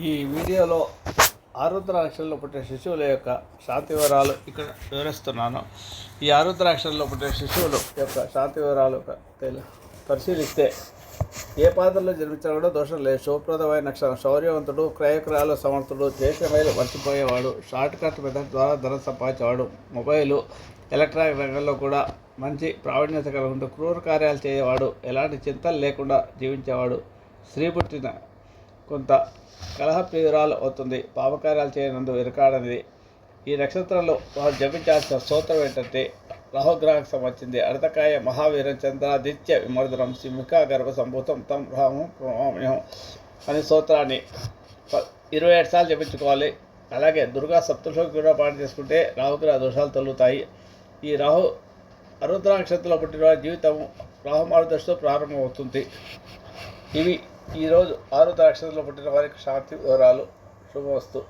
ఈ వీడియోలో ఆరుద్రాక్షరంలో పుట్టిన శిశువుల యొక్క శాంతి వివరాలు ఇక్కడ వివరిస్తున్నాను. ఈ ఆరుద్రాక్షరంలో పుట్టిన శిశువుల యొక్క శాంతి వివరాలు పరిశీలిస్తే ఏ పాత్రలో జన్మించినా కూడా దోషం లేదు. శుభప్రదమైన నక్షత్రం. శౌర్యవంతుడు క్రయక్రయాలు సమర్థుడు దేశమైన మర్చిపోయేవాడు షార్ట్ కట్ మెథడ్ ద్వారా ధనం సంపాదించేవాడు మొబైలు ఎలక్ట్రానిక్ రంగంలో కూడా మంచి ప్రావీణ్యత కలిగి ఉంటూ క్రూర కార్యాలు చేయవాడు ఎలాంటి చింతలు లేకుండా జీవించేవాడు స్త్రీ పుట్టిన కొంత కలహ ప్రియురాలు అవుతుంది. పాపకార్యాలు చేయనందు వెనుకాడనిది. ఈ నక్షత్రంలో వారు జపించాల్సిన స్తోత్రం ఏంటంటే రాహుగ్రహకు సంబంధించింది. అర్థకాయ మహావీరం చంద్రాదిత్య విమర్దనం సింహికా గర్భ సంభూతం తం రామం ప్రణామ్యం అనే స్తోత్రాన్ని ఇరవై ఏడు సార్లు జపించుకోవాలి. అలాగే దుర్గా సప్తశోకి కూడా పాఠం చేసుకుంటే రాహుగ్రహ దోషాలు తొలుగుతాయి. ఈ రాహు అరుద్ర నక్షత్రంలో పుట్టిన వారి జీవితం రాహుమారు దశతో ప్రారంభమవుతుంది. ఇవి ఈరోజు ఆరు నక్షత్రంలో పుట్టిన వారికి శాంతి వివరాలు శుభవస్తు.